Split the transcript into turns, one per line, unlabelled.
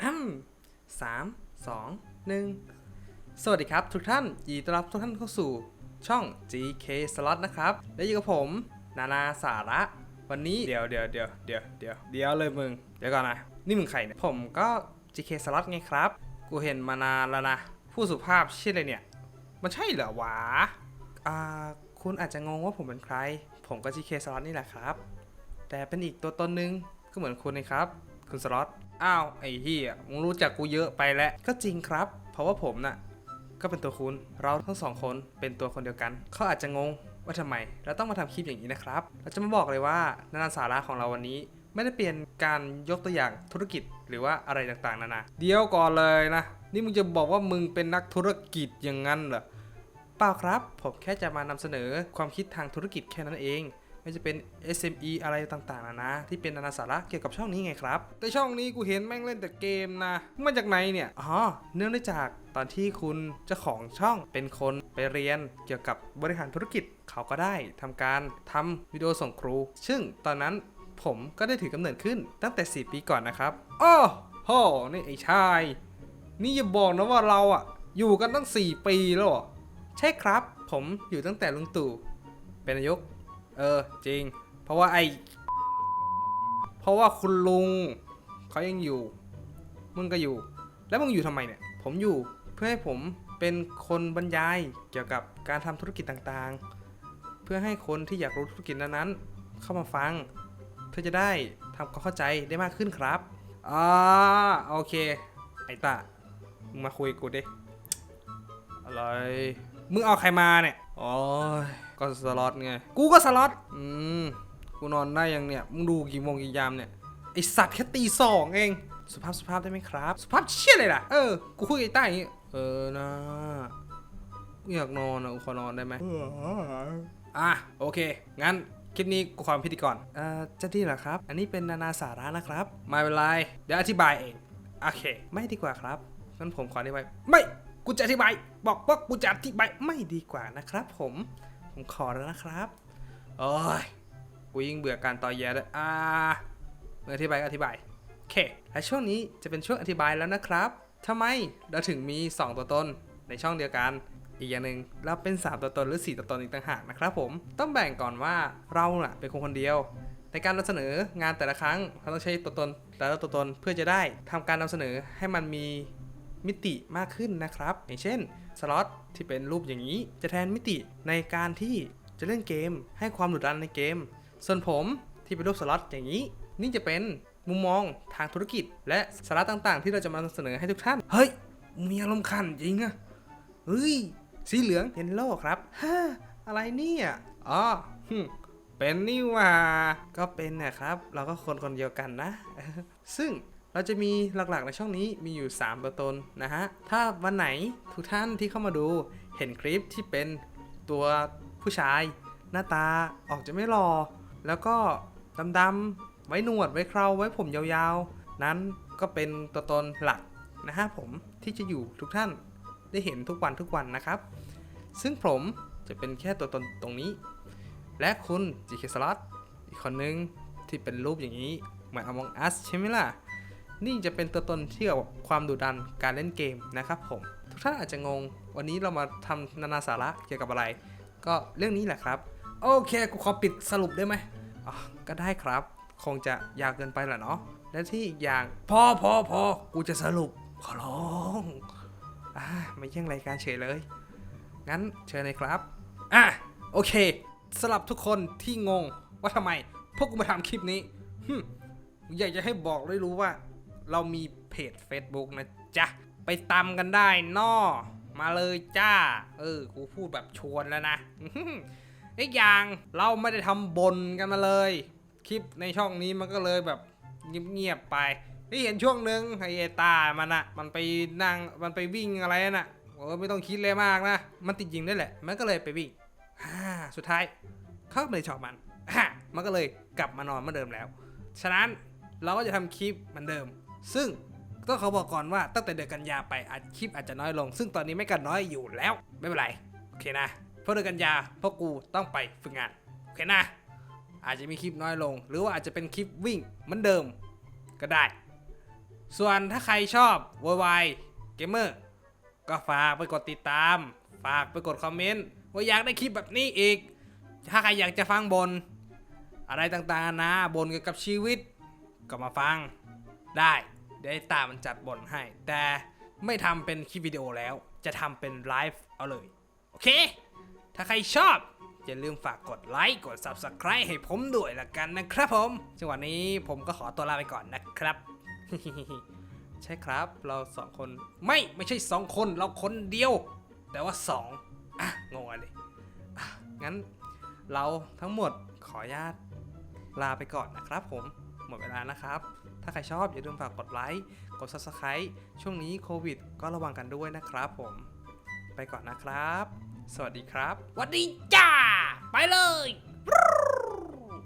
สามสองหนึ่งสวัสดีครับทุกท่านยินดีต้อนรับทุกท่านเข้าสู่ช่อง GK Slot นะครับ และอยู่กับผม นานาสาระ วันนี้เดี๋ยวเดี๋ยวเดี๋ยวเดี๋ยวเดี๋ยวเดี๋ยวเลยมึง เดี๋ยวก่อนนะ นี่มึงใครเนี่ย ผมก็ GK Slot ไงครับ กูเห็นมานานแล้วนะ ผู้สุภาพชื่ออะไรเนี่ย มันใช่เหรอวะ อ่า คุณอาจจะงงว่าผมเป็นใคร ผมก็ GK Slot นี่แหละครับ แต่เป็นอีกตัวตนหนึ่งก็เหมือนคุณนะครับ คุณสล็อต อ้าวไอ้เฮียมึงรู้จักกูเยอะไปแล้ว ก็จริงครับ เพราะว่าผมน่ะ ก็เป็นตัวคุณเราทั้งสองคนเป็นตัวคนเดียวกัน เขาอาจจะงงว่าทำไม เราต้องมาทำคลิปอย่างนี้นะครับ เราจะมาบอกเลยว่านานาสาระของเราวันนี้ ไม่ได้เปลี่ยนการยกตัวอย่างธุรกิจหรือว่าอะไรต่างๆนานาเดี๋ยวก่อนเลยนะ นี่มึงจะบอกว่ามึงเป็นนักธุรกิจอย่างนั้นเหรอเปล่าครับ ผมแค่จะมานำเสนอความคิดทางธุรกิจแค่นั้นเอง ไม่จะเป็น SME อะไรต่างๆนะนะ ที่เป็นนานาสาระเกี่ยวกับช่องนี้ไงครับ แต่ช่องนี้กูเห็นแม่งเล่นแต่เกมนะมาจากไหนเนี่ยอ๋อเนื่องด้จากตอนที่คุณเจ้าของช่องเป็นคนไปเรียนเกี่ยวกับบริหารธุรกิจเขาก็ได้ทำการทำวิดีโอส่งครู ซึ่งตอนนั้นผมก็ได้ถือกำเนิดขึ้นตั้งแต่ 4 ปีก่อนนะครับอ้อโหนี่ไอ้ชาย นี่อย่าบอกนะว่าเราอะอยู่กันตั้ง 4 ปีแล้วใช่ครับ ผมอยู่ตั้งแต่ลุงตู่เป็นนายก เออ จริง เพราะว่าไอเพราะว่าคุณลุงเขายังอยู่ มึงก็อยู่ แล้วมึงอยู่ทำไมเนี่ย ผมอยู่เพื่อให้ผมเป็นคนบรรยายเกี่ยวกับการทำธุรกิจต่างๆ เพื่อให้คนที่อยากรู้ธุรกิจนั้นๆ เข้ามาฟัง เพื่อจะได้ทำความเข้าใจได้มากขึ้นครับอ่าโอเค ไอ้ตามึงมาคุยกับกูดิอะไร มึงเอาใครมาเนี่ยโอ้ย ก็สล็อตไง กูก็สล็อต อืม กูนอนได้ยังเนี่ย มึงดูกี่โมงกี่ยามเนี่ย ไอสัตว์แค่ตีสองเอง สุภาพสุภาพได้ไหมครับ สุภาพเชี่ยเลยล่ะ เออ กูคุยกับไอ้ต้าอย่างงี้ เออนะกูอยากนอนอะกูขอนอนได้ไหมอะโอเค งั้นคลิปนี้กูขอเป็นพิธีกรเอ่อจะดีเหรอครับ อันนี้เป็นนานาสาระนะครับ ไม่เป็นไร เดี๋ยวอธิบายเอง โอเค ไม่ดีกว่าครับ งั้นผมขออธิบาย ไม่ กูจะอธิบาย บอกว่ากูจะอธิบาย ไม่ดีกว่านะครับผม ผมขอแล้วนะครับ โอ้ย กูยิ่งเบื่อการต่อแย้เลยอ่าเมื่ออธิบายก็อธิบาย โอเค และช่วงนี้จะเป็นช่วงอธิบายแล้วนะครับทำไมเราถึงมี 2 ตัวตนในช่องเดียวกัน อีกอย่างหนึ่งเราเป็น 3 ตัวตนหรือ 4 ตัวตนอีกต่างหากนะครับผม ต้องแบ่งก่อนว่าเราน่ะเป็นคนคนเดียว ในการนำเสนองานแต่ละครั้งเราต้องใช้ตัวตนแต่ละตัวตนเพื่อจะได้ทำการนำเสนอให้มันมี มิติมากขึ้นนะครับ อย่างเช่นสล็อตที่เป็นรูปอย่างนี้ จะแทนมิติในการที่จะเล่นเกม ให้ความดุดันในเกม ส่วนผมที่เป็นรูปสล็อตอย่างนี้ นี่จะเป็นมุมมองทางธุรกิจ และสาระต่างๆ ที่เราจะมานำเสนอให้ทุกท่าน เฮ้ย มีอารมณ์ขันจริงอะเฮ้ย สีเหลืองเยนโล่ครับฮ่าอะไรเนี่ยอ๋อเป็นนี่ว่า ก็เป็นนะครับ เราก็คนคนเดียวกันนะ ซึ่ง เราจะมีหลักๆในช่องนี้มีอยู่ 3 ตัวตนนะฮะ ถ้าวันไหนทุกท่านที่เข้ามาดูเห็นคลิปที่เป็นตัวผู้ชาย หน้าตาออกจะไม่หล่อแล้วก็ดำๆไว้หนวดไว้เคราไว้ผมยาวๆ นั้นก็เป็นตัวตนหลักนะฮะผมที่จะอยู่ทุกท่านได้เห็นทุกวันทุกวันนะครับ ซึ่งผมจะเป็นแค่ตัวตนตรงนี้ และคุณ GK Slot อีกคนนึงที่เป็นรูปอย่างนี้เหมือน Among Us ใช่ไหมล่ะ นี่จะเป็นตัวตนที่เกี่ยวกับความดุดันการเล่นเกมนะครับผมทุกท่านอาจจะงง วันนี้เรามาทำนานาสาระเกี่ยวกับอะไร ก็เรื่องนี้แหละครับ โอเคกูขอปิดสรุปได้ไหมอ๋อก็ได้ครับ คงจะยาวเกินไปแหละเนาะและที่อีกอย่างพอพอพอกูจะสรุปขอร้องอ่าไม่แย่งรายการเฉยเลย งั้นเชิญเลยครับ อะโอเคสำหรับทุกคนที่งงว่าทำไมพวกกูมาทำคลิปนี้อยากจะให้บอกได้รู้ว่า เรามีเพจ Facebook นะจ๊ะ ไปตามกันได้นอมาเลยจ้า เออ กูพูดแบบชวนแล้วนะอื้อหืออีกอย่างเราไม่ได้ทำบนกันมาเลย คลิปในช่องนี้มันก็เลยแบบเงียบๆไปที่เห็นช่วงหนึ่งไอ้ตา มันอะมันไปนั่ง มันไปวิ่งอะไรน่ะโอ้ไม่ต้องคิดเลยมากนะ มันติดยิงได้แหละ มันก็เลยไปวิ่งอ่าสุดท้ายเขาไม่ได้ชอบมันอ่ามันก็เลยกลับมานอนเหมือนเดิมแล้ว ฉะนั้นเราก็จะทำคลิปเหมือนเดิม ซึ่งต้องเขาบอกก่อนว่าตั้งแต่เดือนกันยาไปอาจคลิปอาจจะน้อยลง ซึ่งตอนนี้ไม่กันน้อยอยู่แล้วไม่เป็นไรโอเคนะเพราะเดือนกันยาพวกกูต้องไปฝึกงานโอเคนะ อาจจะมีคลิปน้อยลง หรือว่าอาจจะเป็นคลิปวิ่งเหมือนเดิมก็ได้ ส่วนถ้าใครชอบวอยวายเกมเมอร์ก็ฝากไปกดติดตาม ฝากไปกดคอมเมนต์ว่าอยากได้คลิปแบบนี้อีก ถ้าใครอยากจะฟังบน อะไรต่างๆนะบนเกี่ยวกับชีวิตก็มาฟัง ได้เดี๋ยวไอ้ตามันจัดบนให้ แต่ไม่ทำเป็นคลิปวิดีโอแล้ว จะทำเป็นไลฟ์เอาเลย โอเค ถ้าใครชอบ อย่าลืมฝากกดไลค์กด Subscribe ให้ผมด้วยละกันนะครับผมจังหวะนี้ผมก็ขอตัวลาไปก่อนนะครับ ใช่ครับเราสองคนไม่ไม่ใช่สองคนเราคนเดียว แต่ว่าสองอะงงอะไรอะงั้นเราทั้งหมดขออนุญาตลาไปก่อนนะครับผมหมดเวลานะครับ ถ้าใครชอบอย่าลืมฝากกดไลค์ กด Subscribe ช่วงนี้โควิด ก็ระวังกันด้วยนะครับผม ไปก่อนนะครับ สวัสดีครับสวัสดีจ้า ไปเลย